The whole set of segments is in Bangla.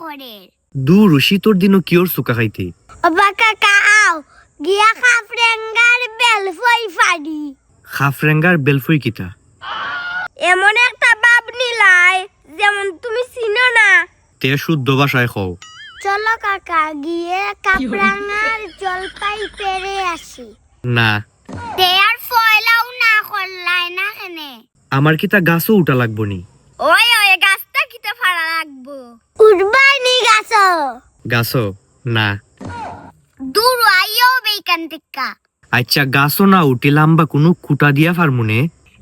করে দূর শীতর দিনও কিওর সুকা খাইতে? অবা কাকা আও গিয়া খাফরেঙ্গার বেল ফই ফাড়ি খাফরেঙ্গার বেলফুই কিতা এমন একটা বাপ নিলাই যেমন তুমি চিনো না তে শুদ্ধ ভাষায় কও চলো কাকা গিয়ে কাপড়াঙ্গার জলপাই পেরে আসি না তে আর ফয়লাও না করলাই না কেনে আমার কিতা গাছও উঠা লাগবো নি ওই ওই গাছটা কিতে ফাড়া লাগবো উঠবাই নি গাছ। গাছও না। দূর আইও বেকান টিকা আচ্ছা গাছও না উঠিলাম বা কোনো খুঁটা দিয়া ফার্মুনে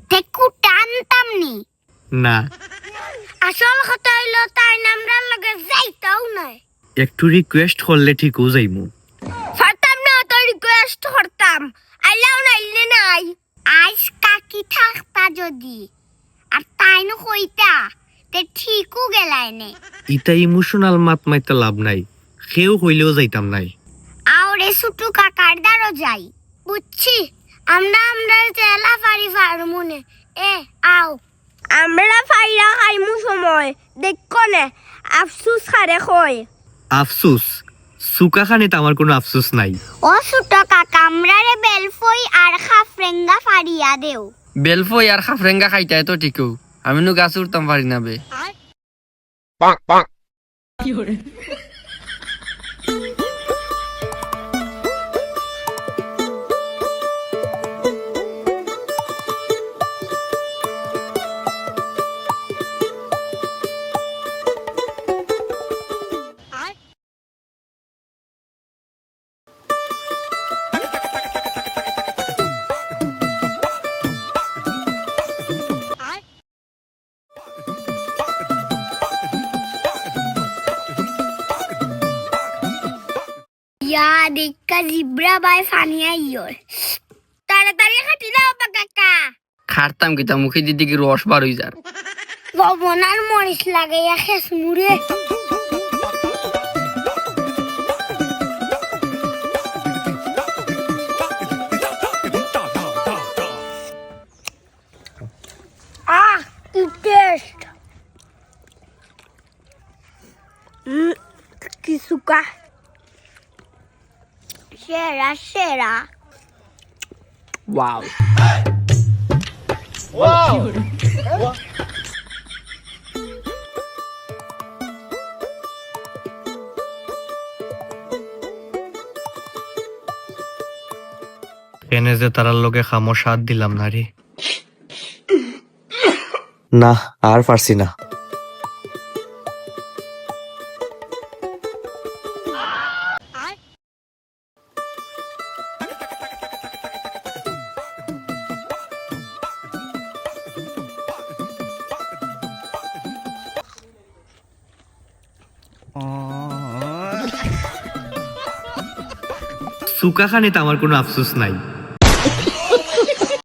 তে কুটানতাম নি। না। আসল কথা হইল তার নামরার লগে যাইতাও নাই। একটু রিকোয়েস্ট করলে ঠিকও যাইমু। ফারতাম না তো রিকোয়েস্ট করতাম। আইলাও নাইলে নাই। আইস কাকি থাকতা যদি। আর তাই ন কইতা। তে ঠিকও গেলাই নে ইতা ইমোশনাল মাত মাইতে লাভ নাই সেও হইলেও যাইতাম নাই। আওরে সুটু কাকার দ্বারও যাই বুঝছি? আমরা আমরা জেলা ফারি ফারমুনে এ আও। আমরা ফাইরা খাইমু সময় দেখো নে আফসুস খারে কয় আফসুস? সুকা খানিতে আমার কোনো আফসুস নাই। ও সুটো কাকা আমরারে বেলফই আর খাফরেঙ্গা ফারিয়া দেও। বেলফই আর খাফরেঙ্গা খাইতে তো ঠিকও। আমি নু গাছ উঠতাম পারি না বে। ইয়া দেখা জিব্রা বাই ফানিয়া ইয়র। তাড়াতাড়ি খাটি দাও বা কাকা। খারতাম কিতা মুখে দিদি কি রস বার হই যার। লবণ আর মরিচ লাগাইয়া খেস মুড়ে। আহ কি টেস্ট কি সুকা। সেরা সেরা ওয়াও এনে যে তারার লগে খামো সাথ দিলাম না রে। না আর পারছি না। সুকা তো আমার কোনো আফসোস নাই।